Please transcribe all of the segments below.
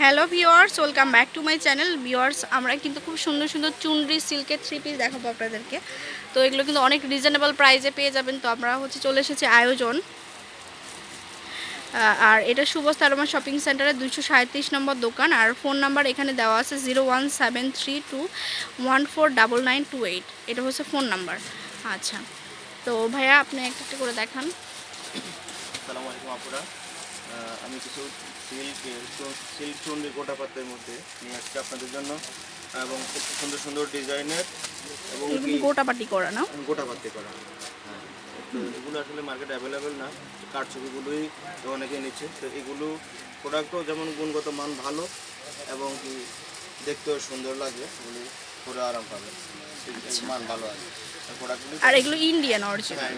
Hello viewers welcome back to my channel. Viewers আমরা কিন্তু খুব সুন্দর সুন্দর চুনরি সিল্কের থ্রি পিস দেখাবো আপনাদেরকে। তো এগুলো কিন্তু অনেক রিজনেবল প্রাইজে পেয়ে যাবেন। তো আমরা হচ্ছে চলে এসেছি আয়োজন। আর এটা সুবস্তা আরমা শপিং সেন্টারের দুইশো সাঁত্রিশ নম্বর দোকান। আর ফোন নাম্বার এখানে দেওয়া আছে zero one seven three two one four double nine two eight এটা হচ্ছে ফোন নাম্বার আচ্ছা। তো ভাইয়া, আপনি একটা একটা করে দেখান। আসসালামু আলাইকুম, আপুরা। আমি কিছু সিল্কের সিল্ক চুন্ডি গোটা পাতের মধ্যে নিয়ে আসছি আপনাদের জন্য। এবং খুব সুন্দর সুন্দর ডিজাইনের এবং কিন্তু গোটাপাটি করা না? গোটা পাতে করা হ্যাঁ। এগুলো আসলে মার্কেটে অ্যাভেলেবেল না কারছবিগুলোই তো অনেকে নিচ্ছে। তো এগুলো প্রোডাক্টও যেমন গুণগত মান ভালো এবং কি দেখতেও সুন্দর লাগে এগুলি পরে আরাম পাবে। মান ভালো আছে। আর এগুলো ইন্ডিয়ান অরিজিনাল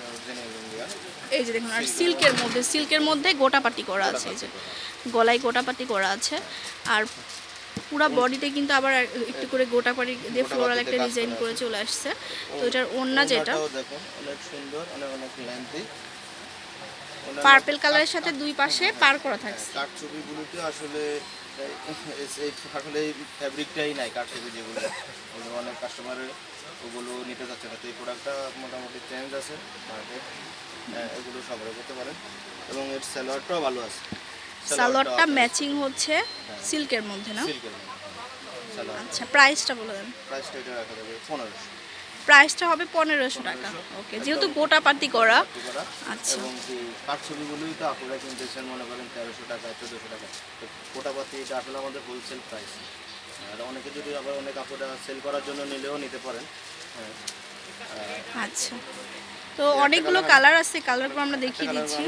এই যে দেখুন আর সিল্কের মধ্যে সিল্কের মধ্যে গোটাপাটি করা আছে এই যে। গলায় গোটাপাটি করা আছে। আর পুরো বডিতে কিন্তু আবার একটু করে গোটা গোটাপাটি দিয়ে ফ্লোরাল একটা ডিজাইন করে চলে আসছে। তো এটার ওন্না যেটা দেখুন অনেক সুন্দর অনেক অনেক লেন্থি পার্পল কালারের সাথে দুই পাশে পার করা থাকছে। কাঠছবিগুলোতে আসলে আসলে ফ্যাব্রিকটাই নাই কাঠছবি যেগুলো। ওগুলো অনেক কাস্টমারের ওগুলো নিতে যাচ্ছে না। তো এই প্রোডাক্টটা মোটামুটি চেঞ্জ আছে মার্কেট এগুলো সংগ্রহ করতে পারেন। এবং এর সালোয়ারটাও ভালো আছে। সালোয়ারটা ম্যাচিং হচ্ছে সিল্কের মধ্যে না? সিল্কের আচ্ছা প্রাইসটা বলে দেন। প্রাইসটা এটা রাখা যাবে পনেরোশো। প্রাইসটা হবে পনেরোশো টাকা। ওকে যেহেতু গোটাপাতি করা করা। আচ্ছা। এবং তো আপনারা কিনতেছেন মনে করেন তেরোশো টাকা চোদ্দোশো টাকা। তো কোটাপাতি এটা আসলে আমাদের হোলসেল প্রাইস আর অনেকে যদি আবার অনেক কাপড়টা সেল করার জন্য নিলেও নিতে পারেন। আচ্ছা। তো অনেকগুলো কালার আছে কালারগুলো আমরা দেখিয়ে দিচ্ছি।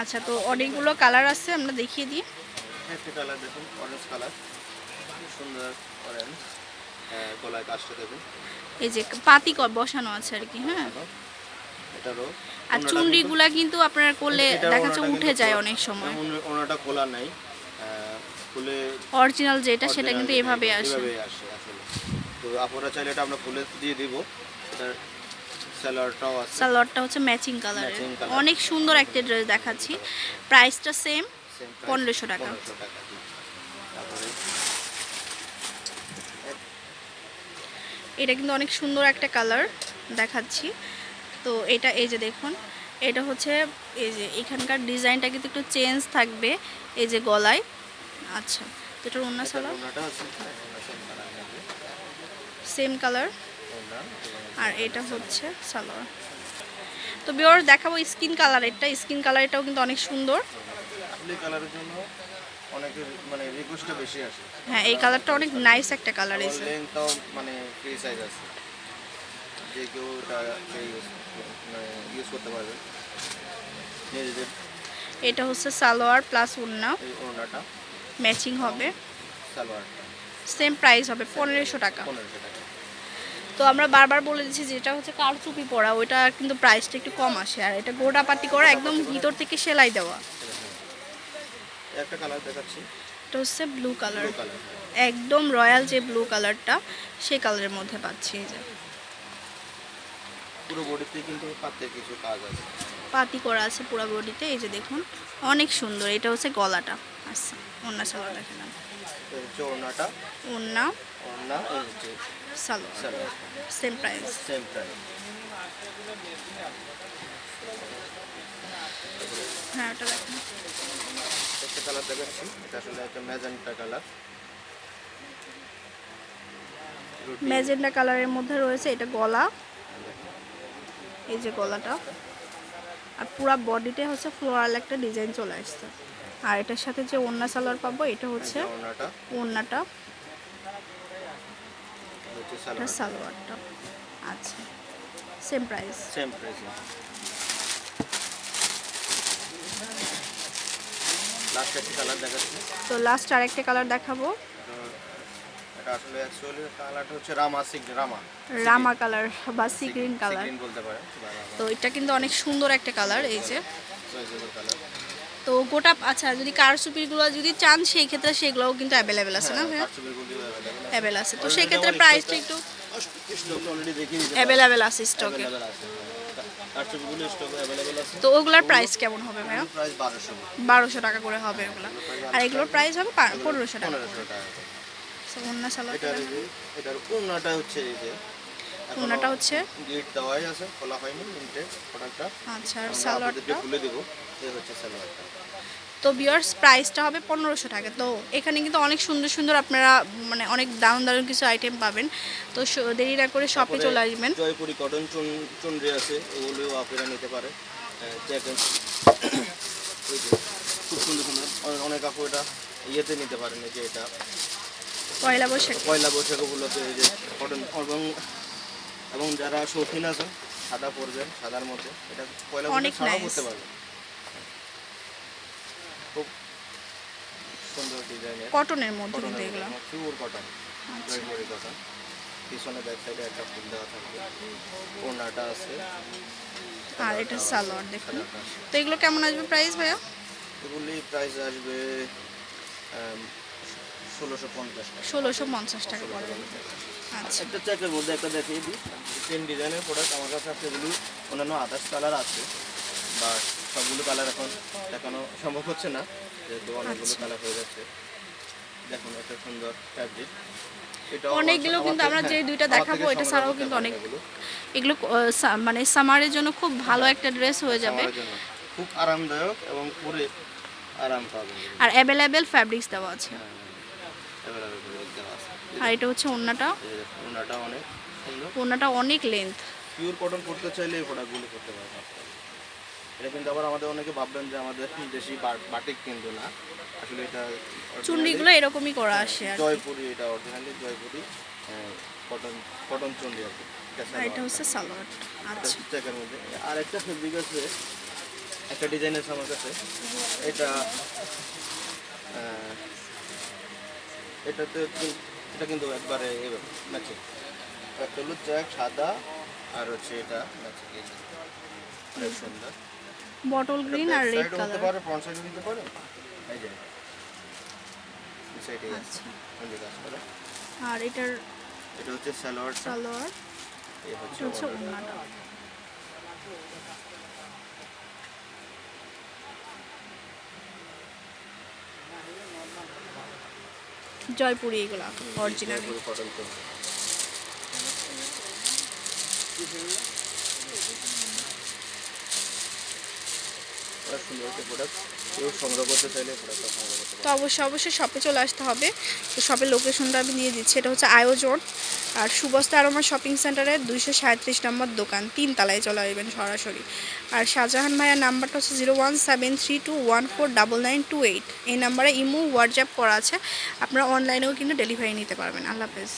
আচ্ছা তো অনেকগুলো কালার আছে আমরা দেখিয়ে দিই। একটা কালার দেখুন অরেঞ্জ কালার সুন্দর অরেঞ্জ গলায় কাজটা দেখুন এই যে পাতি বসানো আছে আর কি হ্যাঁ। এটারও আর চুনরিগুলা কিন্তু আপনারা করলে এটার দেখা যাচ্ছে উঠে যায় অনেক সময়। ওড়নাটা খোলা নাই খুলে অরিজিনাল যেটা সেটা কিন্তু এভাবে আসে। আসলে। তো আপনারা চাইলে এটা আমরা খুলে দিয়ে দিব। এটার আছে। সালোয়ারটা হচ্ছে ম্যাচিং কালারের অনেক সুন্দর একটা ড্রেস দেখাচ্ছি। প্রাইসটা সেম পনেরোশো টাকা। 1500 টাকা তারপরে এটা কিন্তু অনেক সুন্দর একটা কালার দেখাচ্ছি। তো এটা এই যে দেখুন এটা হচ্ছে এই যে এখানকার ডিজাইনটা কিন্তু একটু চেঞ্জ থাকবে এই যে গলায়। আচ্ছা তো এটার অন্য থাকবে। সেম কালার আর এটা হচ্ছে সালোয়ার। তো বিওর দেখাবো স্কিন কালার এটা স্কিন কালারটাও কিন্তু অনেক সুন্দর। কালারের জন্য অনেকের মানে রিকোয়েস্টটা বেশি আসে। হ্যাঁ এই কালারটা অনেক নাইস একটা কালার এসে। লেন্থটাও মানে ফ্রি সাইজ আছে। যে কেউ এটা ইউজ মানে করতে পারবে। নিজেদের এটা হচ্ছে সালোয়ার প্লাস উন্না এই ওড়নাটা ম্যাচিং হবে। সালোয়ারটা। সেম প্রাইস হবে পনেরোশো টাকা। পনেরোশো টাকা। তো আমরা বারবার বলে দিচ্ছি যেটা হচ্ছে কারচুপি পরা। ওইটা কিন্তু প্রাইসটা একটু কম আসে। আর এটা গোটাপাতি করা একদম ভিতর থেকে সেলাই দেওয়া। একটা কালার দেখাচ্ছি। এটা হচ্ছে ব্লু কালার একদম রয়্যাল যে ব্লু কালারটা সেই কালারের মধ্যে পাচ্ছি এই যে। পুরো বডিতে কিন্তু পাতের কিছু কাজ আছে। পাতি করা আছে পুরো বডিতে এই যে দেখুন অনেক সুন্দর। এটা হচ্ছে গলাটা। আচ্ছা ওন্না সালোয়ার দেখে না ওড়নাটা। ওন্না ওড়না salwar. Salwar. Same price same price হ্যাঁ ওটা দেখুন। একটা কালার দেখাচ্ছি। এটা আসলে একটা ম্যাজেন্টা কালার কালারের মধ্যে রয়েছে এটা গলা। এই যে গলাটা। আর পুরা বডিতে হচ্ছে ফ্লোরাল একটা ডিজাইন চলে আসছে। আর এটার সাথে যে ওন্না সালোয়ার পাবো এটা হচ্ছে ওন্নাটা সালোয়ারটা। আচ্ছা। Same price same price last একটা কালার দেখাচ্ছি। তো লাস্ট আরেকটা কালার দেখাবো। এটা আসলে অ্যাকচুয়ালি কালারটা হচ্ছে রামা সিগ রামা। রামা কালার বা সি গ্রিন কালার বলতে পারে তো এটা কিন্তু অনেক সুন্দর একটা কালার এই যে। তো গোটা আচ্ছা যদি কারসুপিগুলো যদি চান সেই ক্ষেত্রে সেগুলোও কিন্তু অ্যাভেলেবেল আছে না ভাইয়া? কাঠছবিগুলি অ্যাভেলেবল অ্যাভেলেবল আছে। তো সেই ক্ষেত্রে প্রাইসটা একটু অ্যাভেলেবেল আছে স্টকে তো ওগুলোর প্রাইস কেমন হবে ভাইয়া? বারোশো। টাকা করে হবে ওগুলা। আর এগুলোর প্রাইস হবে পনেরোশো টাকা। সালোয়ার এটার হচ্ছে এই যে এখনও হচ্ছে? গেট দেওয়াই আছে খোলা হয়নি ইনটেক প্রোডাক্টটা আচ্ছা আর আমরা সালোয়ারটা আপনাদেরকে খুলে দেবো এই হচ্ছে সালোয়ারটা তো বিয়ার্স প্রাইসটা হবে পনেরোশো টাকা। তো এখানে কিন্তু অনেক সুন্দর সুন্দর আপনারা মানে অনেক দারুণ দারুণ কিছু আইটেম পাবেন। তো দেরি না করে শপে চলে আসবেন। জয়পুরি কটন চুনরি আছে আপনারা নিতে পারে। খুব সুন্দর সুন্দর অনেক- আপু এটা ইয়েতে নিতে পারেন যে এটা। পয়লা বৈশাখ। পয়লা এই যে কটন এবং এবং যারা শৌখিন আছেন সাদা পরবেন সাদার মধ্যে এটা পয়লা অনেক বৈশাখ. করতে পারবেন। সুন্দর ডিজাইনের কটনের মধ্যে কিন্তু এগুলো পিওর কটন জয়পুরি কটন পিছনে ব্যাক সাইডে একটা ফুল দেওয়া থাকবে। ওনাটা আছে। আর এটা সালোয়ার দেখুন। তো এগুলো কেমন আসবে প্রাইস ভাইয়া? এগুলি প্রাইস আসবে ষোলোশো পঞ্চাশ টাকা। ষোলোশো পঞ্চাশ টাকা পড়বে। আচ্ছা। একটা চেকের মধ্যে একটা দেখিয়ে দিই। সেম ডিজাইনের প্রোডাক্ট আমার কাছে আছে এগুলি। অন্যান্য আদার্স কালার আছে। বা সবগুলো কালার এখন দেখানো সম্ভব হচ্ছে না। অনেকগুলো আচ্ছা। কালার হয়ে যাচ্ছে। দেখুন একটা সুন্দর ফ্যাব্রিক অনেকগুলো কিন্তু আমরা যে দুইটা দেখাবো, এটা ছাড়াও কিন্তু অনেক এগুলো। মানে সামারের জন্য খুব ভালো একটা ড্রেস হয়ে যাবে। খুব আরামদায়ক এবং পরে আরাম পাবেন আর অ্যাভেলেবেল ফ্যাব্রিক্স দেওয়া আছে। Available করে দেওয়া আছে। আর এটা হচ্ছে ওন্নাটা ওনাটা অনেক ওন্নাটা অনেক লেন্থ পিওর কটন করতে চাইলে এই প্রোডাক্টগুলো করতে পারবেন। এটা কিন্তু আবার আমাদের অনেকে ভাববেন যে আমাদের দেশি বাটিক কিন্তু না। আসলে এটা চুন্ডিগুলো এরকমই করা আসে জয়পুরি এটা অরিজিনালি জয়পুরি কটন কটন চুন্ডি আর কি। এটা হচ্ছে সালোয়ার। আচ্ছা। মধ্যে। আর একটা ফেব্রিক আছে একটা ডিজাইন আছে আমার কাছে। এটা এটাতে এটা কিন্তু একবারে ম্যাচিং একটা হলো চেক সাদা আর হচ্ছে এটা ম্যাচিং সুন্দর। বটল গ্রিন আর রেড কালার পারে ফ্রন্ট দিতে পারে। এই যে সাইডে আচ্ছা। আর এটার এটা হচ্ছে সালোয়ার সালোয়ার। এই হচ্ছে ওড়নাটা। জয়পুরি এগুলা অরিজিনাল কটন তো অবশ্যই অবশ্যই শপে চলে আসতে হবে। তো শপের লোকেশনটা আমি দিয়ে দিচ্ছি। এটা হচ্ছে আয়োজন আর সুবস্তা আরমা শপিং সেন্টারের দুইশো সাঁত্রিশ নম্বর দোকান। তিন তলায় চলে আসবেন সরাসরি। আর শাহজাহান ভাইয়ার নাম্বারটা হচ্ছে zero one seven three two one four double nine two eight এই নাম্বারে ইমো হোয়াটসঅ্যাপ করা আছে। আপনারা অনলাইনেও কিন্তু ডেলিভারি নিতে পারবেন। আল্লাহ হাফেজ।